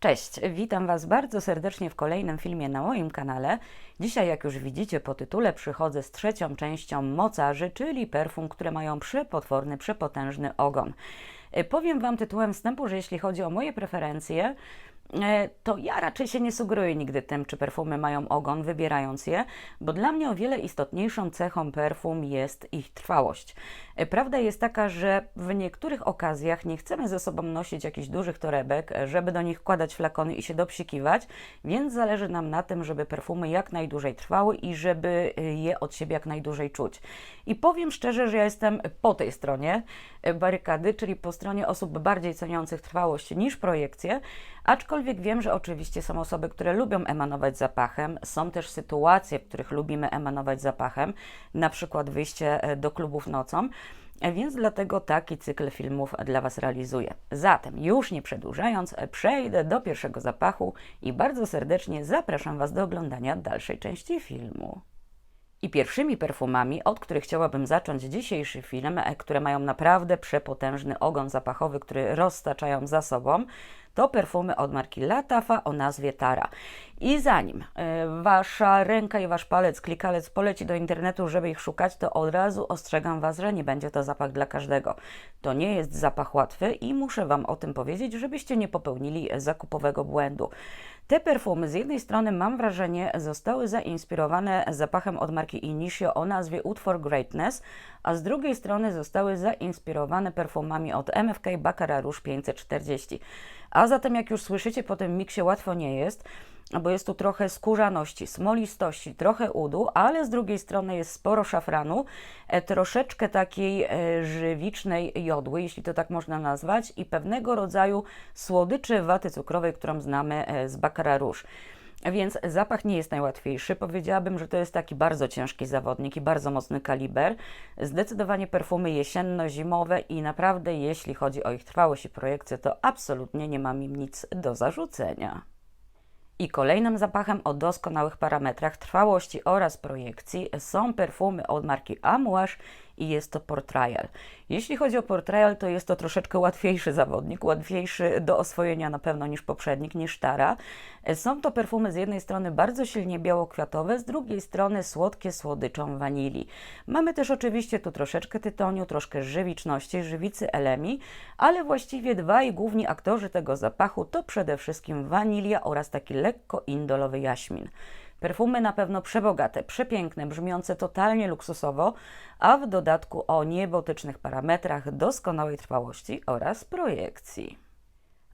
Cześć, witam Was bardzo serdecznie w kolejnym filmie na moim kanale. Dzisiaj, jak już widzicie po tytule, przychodzę z trzecią częścią mocarzy, czyli perfum, które mają przepotworny, przepotężny ogon. E, Powiem Wam tytułem wstępu, że jeśli chodzi o moje preferencje, to ja raczej się nie sugeruję nigdy tym, czy perfumy mają ogon, wybierając je, bo dla mnie o wiele istotniejszą cechą perfum jest ich trwałość. E, Prawda jest taka, że w niektórych okazjach nie chcemy ze sobą nosić jakichś dużych torebek, e, żeby do nich wkładać flakony i się dopsikiwać, więc zależy nam na tym, żeby perfumy jak najdłużej trwały i żeby e, je od siebie jak najdłużej czuć. I powiem szczerze, że ja jestem po tej stronie e, barykady, czyli po stronie osób bardziej ceniących trwałość niż projekcję, aczkolwiek wiem, że oczywiście są osoby, które lubią emanować zapachem, są też sytuacje, w których lubimy emanować zapachem, na przykład wyjście e, do klubów nocą. E, Więc dlatego taki cykl filmów dla Was realizuję. Zatem, już nie przedłużając, e, przejdę do pierwszego zapachu i bardzo serdecznie zapraszam Was do oglądania dalszej części filmu. I pierwszymi perfumami, od których chciałabym zacząć dzisiejszy film, które mają naprawdę przepotężny ogon zapachowy, który roztaczają za sobą, to perfumy od marki Latafa o nazwie Tara. I zanim e, wasza ręka i wasz palec, klikalec poleci do internetu, żeby ich szukać, to od razu ostrzegam was, że nie będzie to zapach dla każdego. To nie jest zapach łatwy i muszę wam o tym powiedzieć, żebyście nie popełnili zakupowego błędu. Te perfumy z jednej strony mam wrażenie zostały zainspirowane zapachem od marki Initio o nazwie for Greatness, a z drugiej strony zostały zainspirowane perfumami od MFK Baccarat Rouge 540. A zatem jak już słyszycie po tym miksie łatwo nie jest, bo jest tu trochę skórzaności, smolistości, trochę udu, ale z drugiej strony jest sporo szafranu, e, troszeczkę takiej e, żywicznej jodły, jeśli to tak można nazwać, i pewnego rodzaju słodyczy waty cukrowej, którą znamy e, z Baccarat Rouge. Więc zapach nie jest najłatwiejszy. Powiedziałabym, że to jest taki bardzo ciężki zawodnik i bardzo mocny kaliber. Zdecydowanie perfumy jesienno-zimowe i naprawdę, jeśli chodzi o ich trwałość i projekcję, to absolutnie nie mam im nic do zarzucenia. I kolejnym zapachem o doskonałych parametrach trwałości oraz projekcji są perfumy od marki Amouage i jest to Portrayal. Jeśli chodzi o Portrayal, to jest to troszeczkę łatwiejszy zawodnik, łatwiejszy do oswojenia na pewno niż poprzednik, niż Tara. Są to perfumy z jednej strony bardzo silnie białokwiatowe, z drugiej strony słodkie słodyczą wanilii. Mamy też oczywiście tu troszeczkę tytoniu, troszkę żywiczności, żywicy elemi, ale właściwie dwaj główni aktorzy tego zapachu to przede wszystkim wanilia oraz taki lekko indolowy jaśmin. Perfumy na pewno przebogate, przepiękne, brzmiące totalnie luksusowo, a w dodatku o niebotycznych parametrach, doskonałej trwałości oraz projekcji.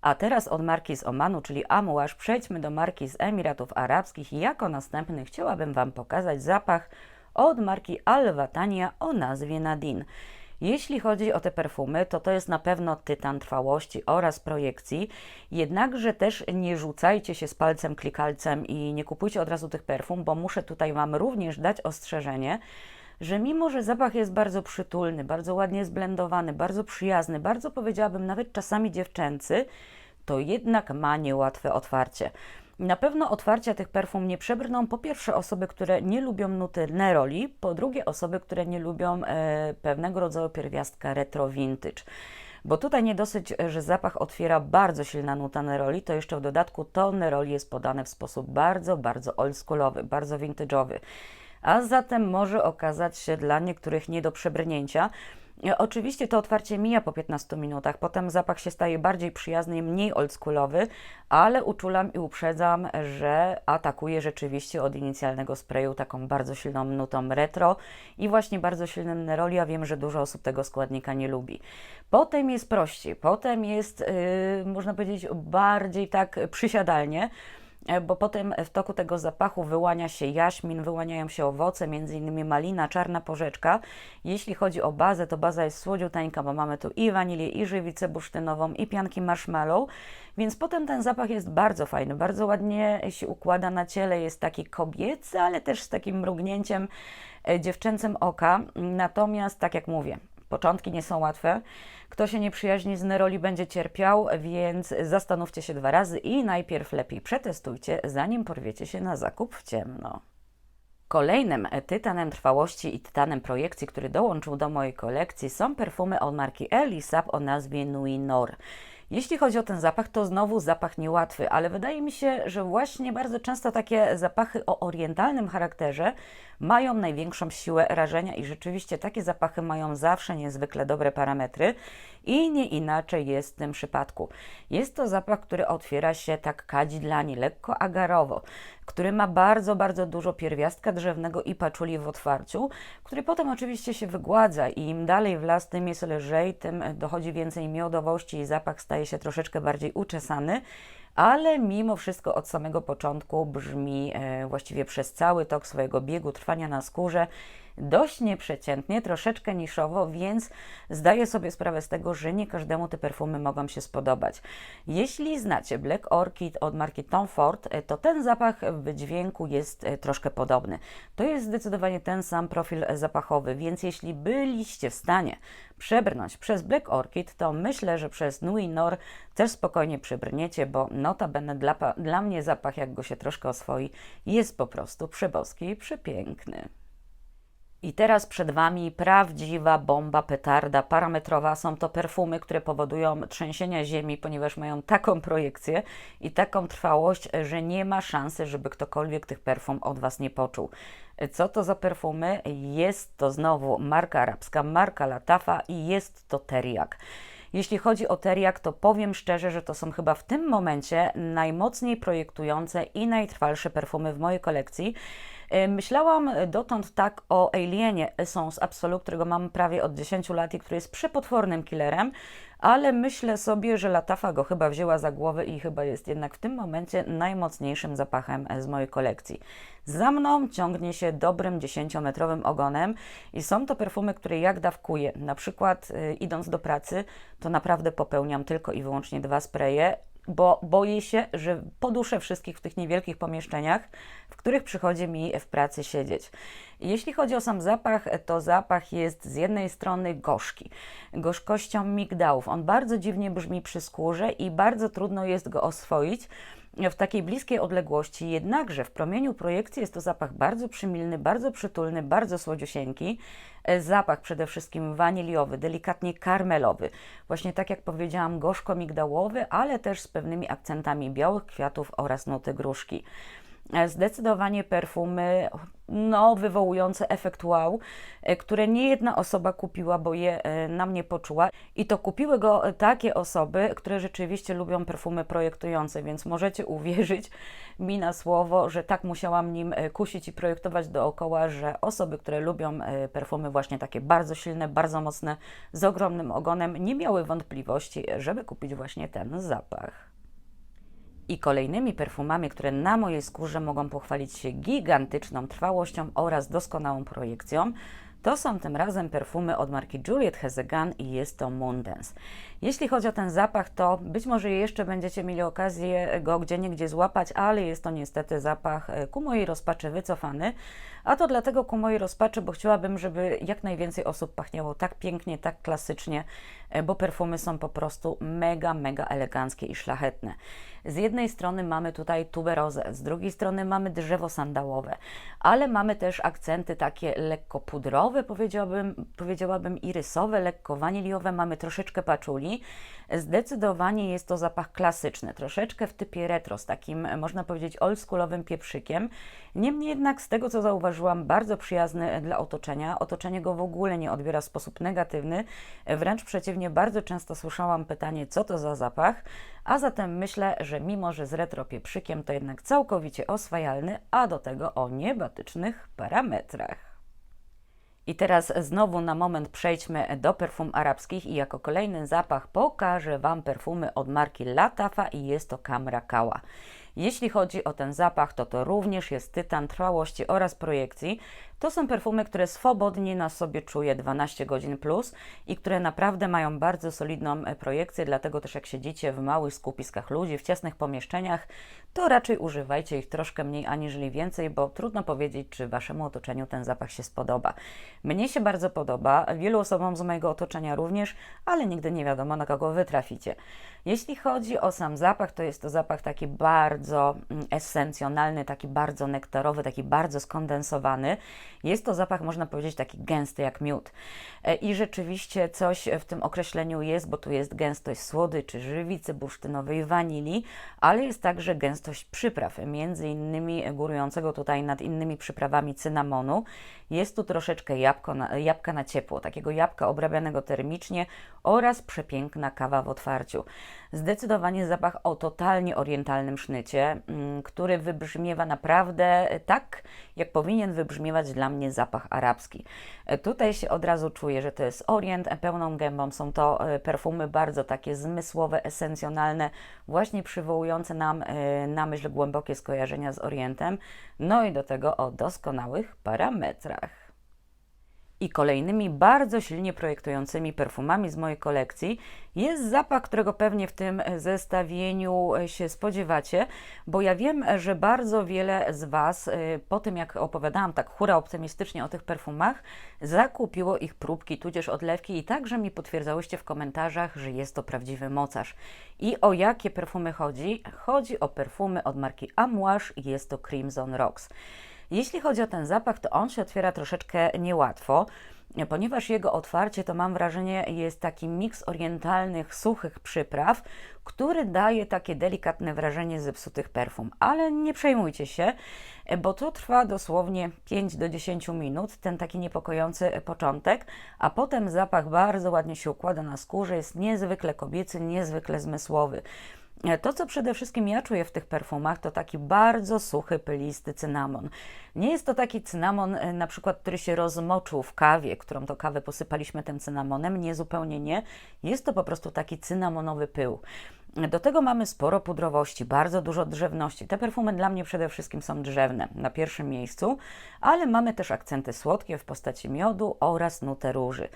A teraz od marki z Omanu, czyli Amouage, przejdźmy do marki z Emiratów Arabskich jako następny chciałabym Wam pokazać zapach od marki Al-Watania o nazwie Nadine. Jeśli chodzi o te perfumy, to to jest na pewno tytan trwałości oraz projekcji, jednakże też nie rzucajcie się z palcem klikalcem i nie kupujcie od razu tych perfum, bo muszę tutaj Wam również dać ostrzeżenie, że mimo, że zapach jest bardzo przytulny, bardzo ładnie zblendowany, bardzo przyjazny, bardzo powiedziałabym nawet czasami dziewczęcy, to jednak ma niełatwe otwarcie. Na pewno otwarcia tych perfum nie przebrną po pierwsze osoby, które nie lubią nuty neroli, po drugie osoby, które nie lubią e, pewnego rodzaju pierwiastka retro vintage. Bo tutaj nie dosyć, że zapach otwiera bardzo silna nuta neroli, to jeszcze w dodatku to neroli jest podane w sposób bardzo, bardzo oldschoolowy, bardzo vintage'owy. A zatem może okazać się dla niektórych nie do przebrnięcia. E, Oczywiście to otwarcie mija po 15 minutach, potem zapach się staje bardziej przyjazny i mniej oldschoolowy, ale uczulam i uprzedzam, że atakuje rzeczywiście od inicjalnego sprayu taką bardzo silną nutą retro i właśnie bardzo silnym neroli, a wiem, że dużo osób tego składnika nie lubi. Potem jest prościej, potem jest, yy, można powiedzieć, bardziej tak przysiadalnie, bo potem w toku tego zapachu wyłania się jaśmin, wyłaniają się owoce, innymi malina, czarna porzeczka. Jeśli chodzi o bazę, to baza jest słodziuteńka, bo mamy tu i wanilię, i żywicę bursztynową, i pianki marshmallow, więc potem ten zapach jest bardzo fajny, bardzo ładnie się układa na ciele, jest taki kobiecy, ale też z takim mrugnięciem e, dziewczęcym oka. Natomiast, tak jak mówię, Początki nie są łatwe. Kto się nie przyjaźni z neroli, będzie cierpiał, więc zastanówcie się dwa razy i najpierw lepiej przetestujcie, zanim porwiecie się na zakup w ciemno. Kolejnym tytanem trwałości i tytanem projekcji, który dołączył do mojej kolekcji, są perfumy od marki Elisab o nazwie Nui Nor. Jeśli chodzi o ten zapach, to znowu zapach niełatwy, ale wydaje mi się, że właśnie bardzo często takie zapachy o orientalnym charakterze mają największą siłę rażenia i rzeczywiście takie zapachy mają zawsze niezwykle dobre parametry i nie inaczej jest w tym przypadku. Jest to zapach, który otwiera się tak kadzidlanie, lekko agarowo, który ma bardzo, bardzo dużo pierwiastka drzewnego i paczuli w otwarciu, który potem oczywiście się wygładza i im dalej w las, tym jest lżej, tym dochodzi więcej miodowości i zapach staje się troszeczkę bardziej uczesany ale mimo wszystko od samego początku brzmi e, właściwie przez cały tok swojego biegu trwania na skórze dość nieprzeciętnie, troszeczkę niszowo, więc zdaję sobie sprawę z tego, że nie każdemu te perfumy mogą się spodobać. Jeśli znacie Black Orchid od marki Tom Ford, e, to ten zapach w wydźwięku jest e, troszkę podobny. To jest zdecydowanie ten sam profil zapachowy, więc jeśli byliście w stanie przebrnąć przez Black Orchid, to myślę, że przez Nui Nor też spokojnie przebrniecie, bo notabene dla, dla mnie zapach, jak go się troszkę oswoi, jest po prostu przeboski i przepiękny. I teraz przed Wami prawdziwa bomba petarda parametrowa. Są to perfumy, które powodują trzęsienia ziemi, ponieważ mają taką projekcję i taką trwałość, że nie ma szansy, żeby ktokolwiek tych perfum od Was nie poczuł. Co to za perfumy? Jest to znowu marka arabska, marka Latafa i jest to Teriak. Jeśli chodzi o Teriak, to powiem szczerze, że to są chyba w tym momencie najmocniej projektujące i najtrwalsze perfumy w mojej kolekcji. E, myślałam dotąd tak o Alienie Essence Absolute, którego mam prawie od 10 lat i który jest przepotwornym killerem, ale myślę sobie, że Latafa go chyba wzięła za głowę i chyba jest jednak w tym momencie najmocniejszym zapachem z mojej kolekcji. Za mną ciągnie się dobrym 10-metrowym ogonem i są to perfumy, które jak dawkuję. Na przykład idąc do pracy, to naprawdę popełniam tylko i wyłącznie dwa spreje bo boję się, że poduszę wszystkich w tych niewielkich pomieszczeniach, w których przychodzi mi w pracy siedzieć. Jeśli chodzi o sam zapach, to zapach jest z jednej strony gorzki, gorzkością migdałów. On bardzo dziwnie brzmi przy skórze i bardzo trudno jest go oswoić w takiej bliskiej odległości, jednakże w promieniu projekcji jest to zapach bardzo przymilny, bardzo przytulny, bardzo słodziusieńki. E, zapach przede wszystkim waniliowy, delikatnie karmelowy, właśnie tak jak powiedziałam, gorzko-migdałowy, ale też z pewnymi akcentami białych kwiatów oraz nuty gruszki. E, zdecydowanie perfumy no, wywołujące efekt wow, e, które nie jedna osoba kupiła, bo je e, na mnie poczuła. I to kupiły go takie osoby, które rzeczywiście lubią perfumy projektujące, więc możecie uwierzyć mi na słowo, że tak musiałam nim kusić i projektować dookoła, że osoby, które lubią perfumy właśnie takie bardzo silne, bardzo mocne, z ogromnym ogonem, nie miały wątpliwości, żeby kupić właśnie ten zapach i kolejnymi perfumami, które na mojej skórze mogą pochwalić się gigantyczną trwałością oraz doskonałą projekcją, to są tym razem perfumy od marki Juliet Hezegan i jest to Mundens. Jeśli chodzi o ten zapach, to być może jeszcze będziecie mieli okazję go gdzie niegdzie złapać, ale jest to niestety zapach e, ku mojej rozpaczy wycofany. A to dlatego ku mojej rozpaczy, bo chciałabym, żeby jak najwięcej osób pachniało tak pięknie, tak klasycznie, bo perfumy są po prostu mega, mega eleganckie i szlachetne. Z jednej strony mamy tutaj tuberozę, z drugiej strony mamy drzewo sandałowe, ale mamy też akcenty takie lekko pudrowe, powiedziałabym, powiedziałabym irysowe, lekko waniliowe, mamy troszeczkę paczuli. Zdecydowanie jest to zapach klasyczny, troszeczkę w typie retro, z takim można powiedzieć oldschoolowym pieprzykiem. Niemniej jednak z tego co zauważyłam, bardzo przyjazny dla otoczenia. Otoczenie go w ogóle nie odbiera w sposób negatywny, wręcz przeciwnie, bardzo często słyszałam pytanie, co to za zapach, a zatem myślę, że mimo, że z retro pieprzykiem, to jednak całkowicie oswajalny, a do tego o niebatycznych parametrach. I teraz znowu na moment przejdźmy do perfum arabskich i jako kolejny zapach pokażę Wam perfumy od marki Latafa i jest to Kamra Kała. Jeśli chodzi o ten zapach, to to również jest tytan trwałości oraz projekcji. To są perfumy, które swobodnie na sobie czuję 12 godzin plus i które naprawdę mają bardzo solidną e, projekcję, dlatego też jak siedzicie w małych skupiskach ludzi, w ciasnych pomieszczeniach, to raczej używajcie ich troszkę mniej aniżeli więcej, bo trudno powiedzieć, czy Waszemu otoczeniu ten zapach się spodoba. Mnie się bardzo podoba, wielu osobom z mojego otoczenia również, ale nigdy nie wiadomo, na kogo Wy traficie. Jeśli chodzi o sam zapach, to jest to zapach taki bardzo mm, esencjonalny, taki bardzo nektarowy, taki bardzo skondensowany. Jest to zapach, można powiedzieć, taki gęsty jak miód. E, I rzeczywiście coś w tym określeniu jest, bo tu jest gęstość słodyczy, żywicy bursztynowej, wanilii, ale jest także gęstość przypraw, między innymi górującego tutaj nad innymi przyprawami cynamonu. Jest tu troszeczkę jabłko na, jabłka na ciepło, takiego jabłka obrabianego termicznie oraz przepiękna kawa w otwarciu. Zdecydowanie zapach o totalnie orientalnym sznycie, mm, który wybrzmiewa naprawdę tak, jak powinien wybrzmiewać dla mnie zapach arabski. E, Tutaj się od razu czuję, że to jest orient, e, pełną gębą są to e, perfumy bardzo takie zmysłowe, esencjonalne, właśnie przywołujące nam na myśl głębokie skojarzenia z orientem, no i do tego o doskonałych parametrach. I kolejnymi bardzo silnie projektującymi perfumami z mojej kolekcji jest zapach, którego pewnie w tym zestawieniu się spodziewacie, bo ja wiem, że bardzo wiele z Was y, po tym, jak opowiadałam tak hura optymistycznie o tych perfumach, zakupiło ich próbki, tudzież odlewki i także mi potwierdzałyście w komentarzach, że jest to prawdziwy mocarz. I o jakie perfumy chodzi? Chodzi o perfumy od marki Amouage i jest to Crimson Rocks. Jeśli chodzi o ten zapach, to on się otwiera troszeczkę niełatwo, ponieważ jego otwarcie to mam wrażenie jest taki miks orientalnych, suchych przypraw, który daje takie delikatne wrażenie zepsutych perfum. Ale nie przejmujcie się, bo to trwa dosłownie 5 do 10 minut, ten taki niepokojący początek, a potem zapach bardzo ładnie się układa na skórze, jest niezwykle kobiecy, niezwykle zmysłowy. To, co przede wszystkim ja czuję w tych perfumach, to taki bardzo suchy, pylisty cynamon. Nie jest to taki cynamon, e, na przykład, który się rozmoczył w kawie, którą to kawę posypaliśmy tym cynamonem. Nie, zupełnie nie. Jest to po prostu taki cynamonowy pył. Do tego mamy sporo pudrowości, bardzo dużo drzewności. Te perfumy dla mnie przede wszystkim są drzewne na pierwszym miejscu, ale mamy też akcenty słodkie w postaci miodu oraz nutę róży.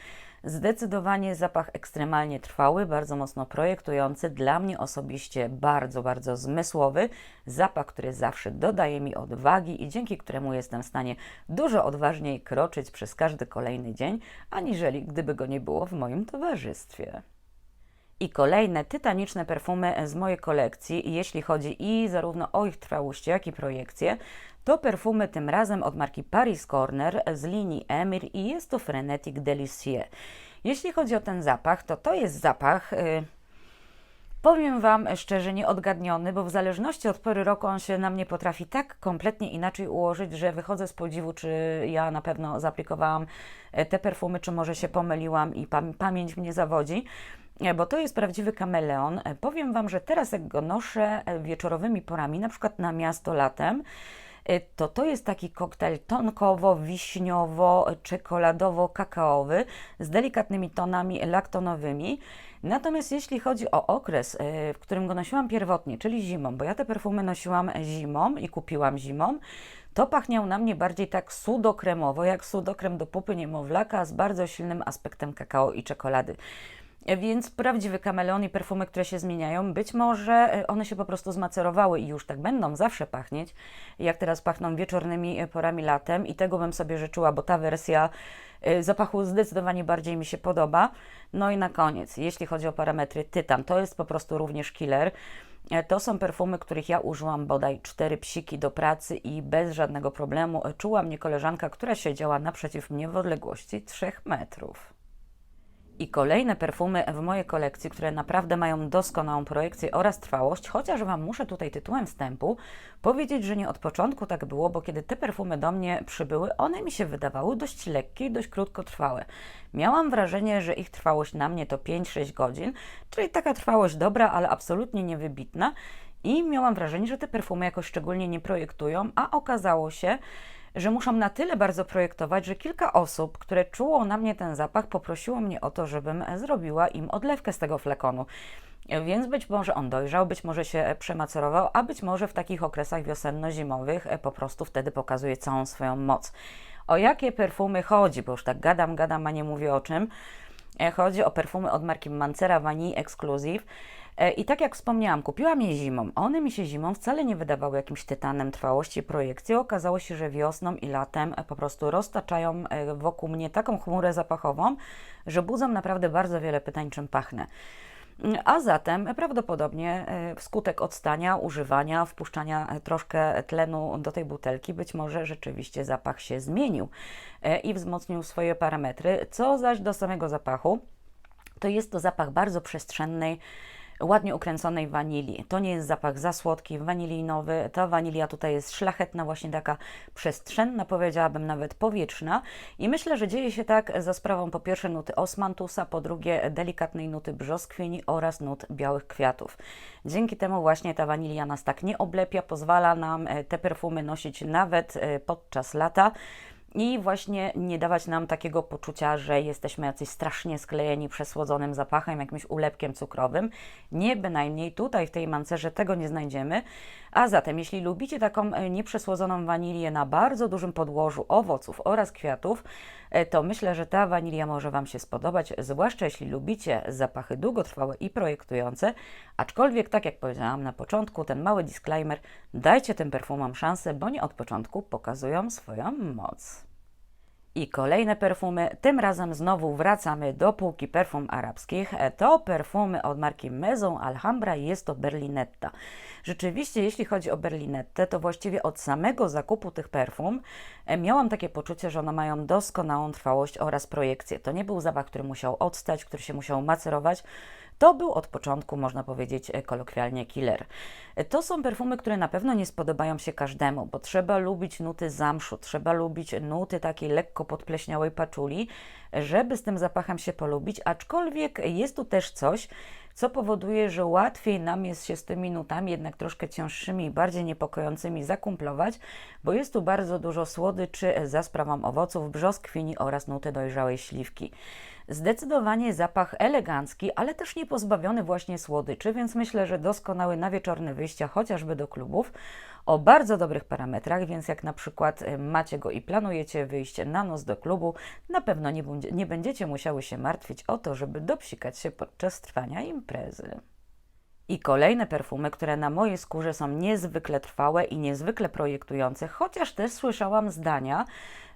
Zdecydowanie zapach ekstremalnie trwały, bardzo mocno projektujący, dla mnie osobiście bardzo, bardzo zmysłowy. Zapach, który zawsze dodaje mi odwagi i dzięki któremu jestem w stanie dużo odważniej kroczyć przez każdy kolejny dzień, aniżeli gdyby go nie było w moim towarzystwie. I kolejne tytaniczne perfumy z mojej kolekcji, jeśli chodzi i zarówno o ich trwałość, jak i projekcję, to perfumy tym razem od marki Paris Corner z linii Emir i jest to Frenetic Delicieux. Jeśli chodzi o ten zapach, to to jest zapach... Yy, Powiem Wam szczerze, nieodgadniony, bo w zależności od pory roku on się na mnie potrafi tak kompletnie inaczej ułożyć, że wychodzę z podziwu, czy ja na pewno zaaplikowałam e, te perfumy, czy może się pomyliłam i pam pamięć mnie zawodzi. E, Bo to jest prawdziwy kameleon. E, Powiem Wam, że teraz jak go noszę wieczorowymi porami, na przykład na miasto latem, to to jest taki koktajl tonkowo-wiśniowo-czekoladowo-kakaowy z delikatnymi tonami laktonowymi. Natomiast jeśli chodzi o okres, w którym go nosiłam pierwotnie, czyli zimą, bo ja te perfumy nosiłam zimą i kupiłam zimą, to pachniał na mnie bardziej tak sudokremowo, jak sudokrem do pupy niemowlaka z bardzo silnym aspektem kakao i czekolady. Więc prawdziwy kameleon i perfumy, które się zmieniają, być może e, one się po prostu zmacerowały i już tak będą zawsze pachnieć, jak teraz pachną wieczornymi e, porami latem i tego bym sobie życzyła, bo ta wersja e, zapachu zdecydowanie bardziej mi się podoba. No i na koniec, jeśli chodzi o parametry Tytan, to jest po prostu również killer. To są perfumy, których ja użyłam bodaj cztery psiki do pracy i bez żadnego problemu czuła mnie koleżanka, która siedziała naprzeciw mnie w odległości 3 metrów. I kolejne perfumy w mojej kolekcji, które naprawdę mają doskonałą projekcję oraz trwałość, chociaż Wam muszę tutaj tytułem wstępu powiedzieć, że nie od początku tak było, bo kiedy te perfumy do mnie przybyły, one mi się wydawały dość lekkie i dość krótkotrwałe. Miałam wrażenie, że ich trwałość na mnie to 5-6 godzin, czyli taka trwałość dobra, ale absolutnie niewybitna. I miałam wrażenie, że te perfumy jakoś szczególnie nie projektują, a okazało się, że muszą na tyle bardzo projektować, że kilka osób, które czuło na mnie ten zapach, poprosiło mnie o to, żebym zrobiła im odlewkę z tego flekonu. Więc być może on dojrzał, być może się przemacerował, a być może w takich okresach wiosenno-zimowych po prostu wtedy pokazuje całą swoją moc. O jakie perfumy chodzi? Bo już tak gadam, gadam, a nie mówię o czym. Chodzi o perfumy od marki Mancera Vanille Exclusive. E, I tak jak wspomniałam, kupiłam je zimą. One mi się zimą wcale nie wydawały jakimś tytanem trwałości projekcji. Okazało się, że wiosną i latem e, po prostu roztaczają e, wokół mnie taką chmurę zapachową, że budzą naprawdę bardzo wiele pytań, czym pachnę. A zatem prawdopodobnie wskutek odstania, używania, wpuszczania troszkę tlenu do tej butelki, być może rzeczywiście zapach się zmienił i wzmocnił swoje parametry. Co zaś do samego zapachu, to jest to zapach bardzo przestrzennej, ładnie ukręconej wanilii. To nie jest zapach za słodki, wanilinowy. Ta wanilia tutaj jest szlachetna, właśnie taka przestrzenna, powiedziałabym nawet powietrzna. I myślę, że dzieje się tak za sprawą po pierwsze nuty osmantusa, po drugie delikatnej nuty brzoskwini oraz nut białych kwiatów. Dzięki temu właśnie ta wanilia nas tak nie oblepia, pozwala nam e, te perfumy nosić nawet e, podczas lata i właśnie nie dawać nam takiego poczucia, że jesteśmy jacyś strasznie sklejeni przesłodzonym zapachem, jakimś ulepkiem cukrowym. Nie bynajmniej tutaj w tej mancerze tego nie znajdziemy. A zatem, jeśli lubicie taką e, nieprzesłodzoną wanilię na bardzo dużym podłożu owoców oraz kwiatów, to myślę, że ta wanilia może Wam się spodobać, zwłaszcza jeśli lubicie zapachy długotrwałe i projektujące. Aczkolwiek, tak jak powiedziałam na początku, ten mały disclaimer, dajcie tym perfumom szansę, bo nie od początku pokazują swoją moc. I kolejne perfumy, tym razem znowu wracamy do półki perfum arabskich. E, to perfumy od marki Maison Alhambra i jest to Berlinetta. Rzeczywiście, jeśli chodzi o Berlinettę, to właściwie od samego zakupu tych perfum e, miałam takie poczucie, że one mają doskonałą trwałość oraz projekcję. To nie był zapach, który musiał odstać, który się musiał macerować, to był od początku, można powiedzieć, kolokwialnie killer. To są perfumy, które na pewno nie spodobają się każdemu, bo trzeba lubić nuty zamszu, trzeba lubić nuty takiej lekko podpleśniałej paczuli, żeby z tym zapachem się polubić, aczkolwiek jest tu też coś, co powoduje, że łatwiej nam jest się z tymi nutami jednak troszkę cięższymi i bardziej niepokojącymi zakumplować, bo jest tu bardzo dużo słodyczy za sprawą owoców, brzoskwini oraz nuty dojrzałej śliwki. Zdecydowanie zapach elegancki, ale też nie pozbawiony właśnie słodyczy, więc myślę, że doskonały na wieczorne wyjścia chociażby do klubów o bardzo dobrych parametrach, więc jak na przykład y, macie go i planujecie wyjść na noc do klubu, na pewno nie, nie będziecie musiały się martwić o to, żeby dopsikać się podczas trwania imprezy. I kolejne perfumy, które na mojej skórze są niezwykle trwałe i niezwykle projektujące, chociaż też słyszałam zdania,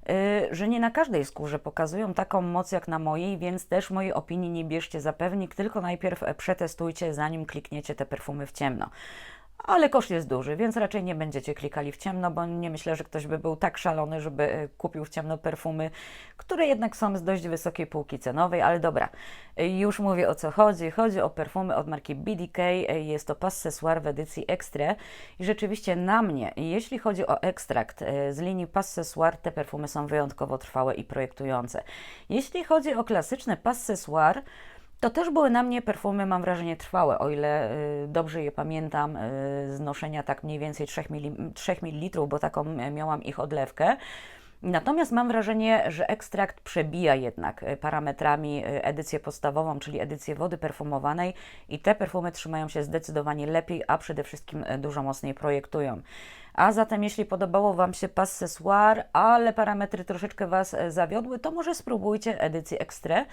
Y, że nie na każdej skórze pokazują taką moc jak na mojej, więc też mojej opinii nie bierzcie za pewnik, tylko najpierw przetestujcie, zanim klikniecie te perfumy w ciemno ale koszt jest duży, więc raczej nie będziecie klikali w ciemno, bo nie myślę, że ktoś by był tak szalony, żeby e, kupił w ciemno perfumy, które jednak są z dość wysokiej półki cenowej, ale dobra, e, już mówię o co chodzi. Chodzi o perfumy od marki BDK, e, jest to Passessoir w edycji Extra i rzeczywiście na mnie, jeśli chodzi o ekstrakt z linii Passessoir, te perfumy są wyjątkowo trwałe i projektujące. Jeśli chodzi o klasyczne Passessoir, to też były na mnie perfumy, mam wrażenie, trwałe, o ile y, dobrze je pamiętam, y, z noszenia tak mniej więcej 3, ml, 3 ml, bo taką miałam ich odlewkę. Natomiast mam wrażenie, że ekstrakt przebija jednak y, parametrami edycję podstawową, czyli edycję wody perfumowanej i te perfumy trzymają się zdecydowanie lepiej, a przede wszystkim dużo mocniej projektują. A zatem, jeśli podobało Wam się Passessoir, ale parametry troszeczkę Was zawiodły, to może spróbujcie edycję Extra,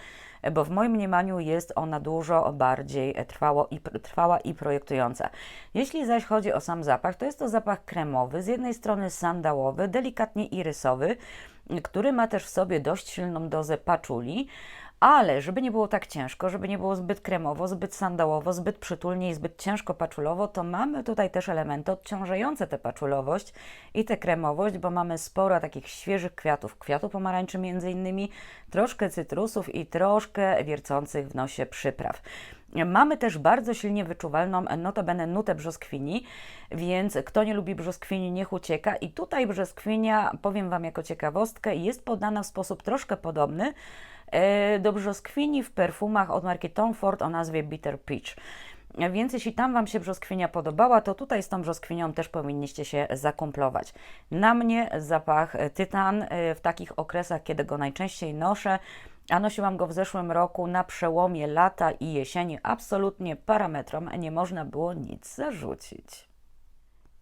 bo w moim mniemaniu jest ona dużo bardziej trwało i, trwała i projektująca. Jeśli zaś chodzi o sam zapach, to jest to zapach kremowy, z jednej strony sandałowy, delikatnie irysowy, który ma też w sobie dość silną dozę paczuli, ale żeby nie było tak ciężko, żeby nie było zbyt kremowo, zbyt sandałowo, zbyt przytulnie i zbyt ciężko paczulowo, to mamy tutaj też elementy odciążające tę paczulowość i tę kremowość, bo mamy sporo takich świeżych kwiatów, kwiatu pomarańczy między innymi, troszkę cytrusów i troszkę wiercących w nosie przypraw. Mamy też bardzo silnie wyczuwalną notabene nutę brzoskwini, więc kto nie lubi brzoskwini, niech ucieka. I tutaj brzoskwinia, powiem Wam jako ciekawostkę, jest podana w sposób troszkę podobny do brzoskwini w perfumach od marki Tom Ford o nazwie Bitter Peach. Więc jeśli tam Wam się brzoskwinia podobała, to tutaj z tą brzoskwinią też powinniście się zakumplować. Na mnie zapach tytan e, w takich okresach, kiedy go najczęściej noszę, a nosiłam go w zeszłym roku na przełomie lata i jesieni. Absolutnie parametrom nie można było nic zarzucić.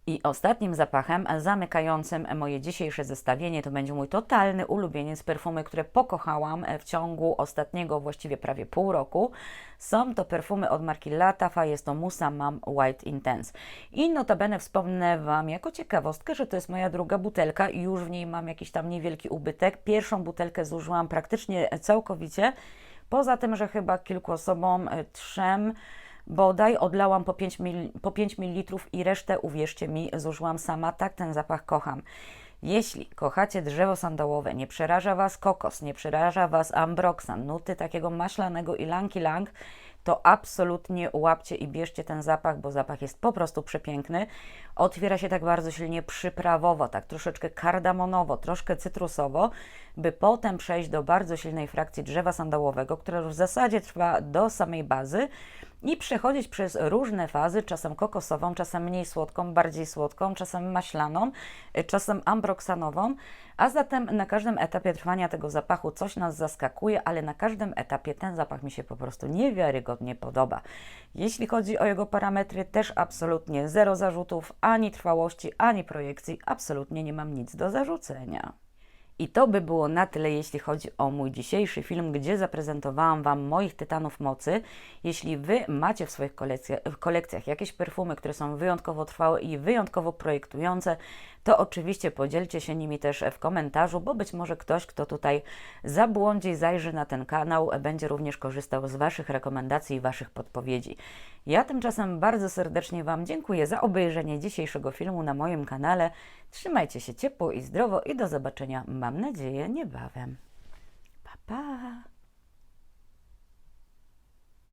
I ostatnim zapachem zamykającym moje dzisiejsze zestawienie to będzie mój totalny ulubieniec perfumy, które pokochałam w ciągu ostatniego właściwie prawie pół roku. Są to perfumy od marki Latafa, jest to Musa Mam White Intense. I notabene wspomnę Wam jako ciekawostkę, że to jest moja druga butelka i już w niej mam jakiś tam niewielki ubytek. Pierwszą butelkę zużyłam praktycznie całkowicie Poza tym, że chyba kilku osobom, y, trzem bodaj odlałam po 5, mil, po 5 ml i resztę, uwierzcie mi, zużyłam sama. Tak ten zapach kocham. Jeśli kochacie drzewo sandałowe, nie przeraża Was kokos, nie przeraża Was ambroxan, nuty takiego maślanego i lanki lang, to absolutnie łapcie i bierzcie ten zapach, bo zapach jest po prostu przepiękny. Otwiera się tak bardzo silnie przyprawowo, tak troszeczkę kardamonowo, troszkę cytrusowo, by potem przejść do bardzo silnej frakcji drzewa sandałowego, która w zasadzie trwa do samej bazy i przechodzić przez różne fazy, czasem kokosową, czasem mniej słodką, bardziej słodką, czasem maślaną, y, czasem ambroksanową, a zatem na każdym etapie trwania tego zapachu coś nas zaskakuje, ale na każdym etapie ten zapach mi się po prostu niewiarygodnie podoba. Jeśli chodzi o jego parametry, też absolutnie zero zarzutów, ani trwałości, ani projekcji, absolutnie nie mam nic do zarzucenia. I to by było na tyle, jeśli chodzi o mój dzisiejszy film, gdzie zaprezentowałam Wam moich tytanów mocy. Jeśli Wy macie w swoich kolekcjach, w kolekcjach jakieś perfumy, które są wyjątkowo trwałe i wyjątkowo projektujące, to oczywiście podzielcie się nimi też w komentarzu, bo być może ktoś, kto tutaj zabłądzi, zajrzy na ten kanał, będzie również korzystał z Waszych rekomendacji i Waszych podpowiedzi. Ja tymczasem bardzo serdecznie Wam dziękuję za obejrzenie dzisiejszego filmu na moim kanale. Trzymajcie się ciepło i zdrowo i do zobaczenia, mam nadzieję, niebawem. Pa, pa!